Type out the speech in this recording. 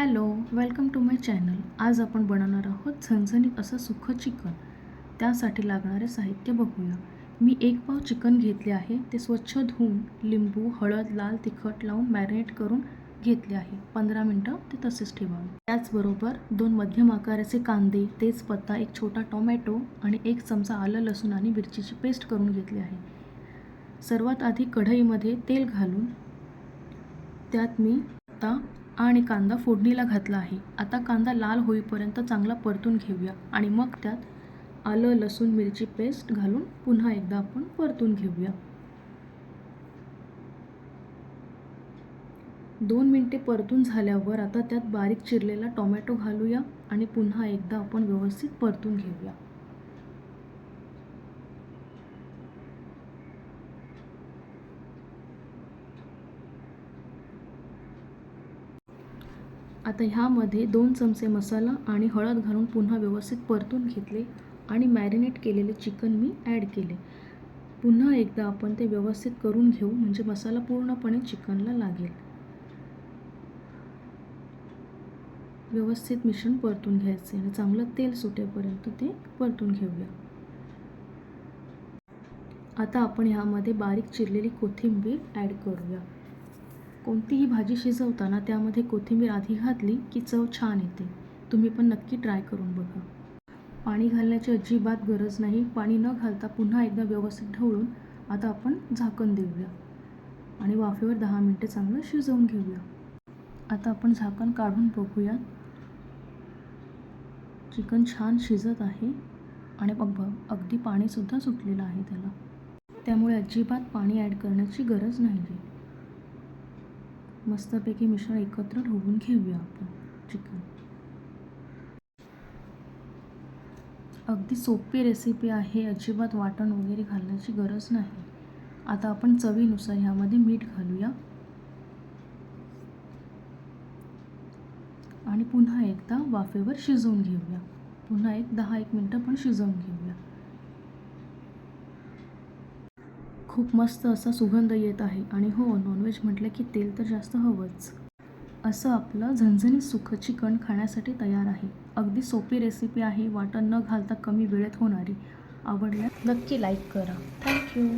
Hello welcome to my channel. आज आपण बनवणार आहोत झणझणीत असं सुखं चिकन. त्यासाठी लागणारे साहित्य बघूया. मी एक पाव चिकन घेतले आहे. ते स्वच्छ धुवून लिंबू हळद लाल तिखट लावून मॅरिनेट करून घेतले आहे. पंधरा मिनटं ते तसेच ठेवावे. त्याचबरोबर दोन मध्यम आकाराचे कांदे तेजपत्ता एक छोटा टोमॅटो आणि एक चमचा आलं लसूण आणि मिरचीची पेस्ट करून घेतली आहे. सर्वात आधी कढईमध्ये तेल घालून त्यात मी आता आणि कांदा फोडणीला घातला आहे. आता कांदा लाल होईपर्यंत चांगला परतून घेऊया आणि मग त्यात आलं लसूण मिरची पेस्ट घालून पुन्हा एकदा आपण परतून घेऊया. दोन मिनटे परतून झाल्यावर आता त्यात बारीक चिरलेला टोमॅटो घालूया आणि पुन्हा एकदा आपण व्यवस्थित परतून घेऊया. आता ह्यामध्ये दोन चमचे मसाला आणि हळद घालून पुन्हा व्यवस्थित परतून घेतले आणि मॅरिनेट केलेले चिकन मी ॲड केले. पुन्हा एकदा आपण ते व्यवस्थित करून घेऊ म्हणजे मसाला पूर्णपणे चिकनला लागेल. व्यवस्थित मिश्रण परतून घ्यायचे आणि चांगलं तेल सुटेपर्यंत ते परतून घेऊया. आता आपण ह्यामध्ये बारीक चिरलेली कोथिंबीर ॲड करूया. कोणतीही भाजी शिजवताना त्यामध्ये कोथिंबीर आधी घातली की चव छान येते. तुम्ही पण नक्की ट्राय करून बघा. पाणी घालण्याची अजिबात गरज नाही. पाणी न घालता पुन्हा एकदा व्यवस्थित ढवळून आता आपण झाकण देऊया. आणि वाफेवर दहा मिनटं चांगलं शिजवून घेऊया. आता आपण झाकण काढून बघूया. चिकन छान शिजत आहे. आणि बघ अगदी पाणीसुद्धा सुटलेलं आहे त्याला. त्यामुळे अजिबात पाणी ॲड करण्याची गरज नाही आहे मस्तपैकी मिश्रण एकत्र ढवळून घेऊया आपण चिकन. अगदी सोपी रेसिपी आहे अजिबात वाटण वगैरे घालण्याची गरज नाही. आता आपण चवीनुसार ह्यामध्ये मीठ घालूया. आणि पुन्हा एकदा वाफेवर शिजवून घेऊया. पुन्हा एक दहा एक मिनटं पण शिजवून घेऊया. खूप मस्त असा सुगंध येत आहे. आणि हो नॉनव्हेज म्हटलं की तेल तर जास्त हवंच. असं आपलं झणझणीत सुखं चिकन खाण्यासाठी तयार आहे. अगदी सोपी रेसिपी आहे वाटण न घालता कमी वेळेत होणारी. आवडल्यास नक्की लाईक करा. थँक्यू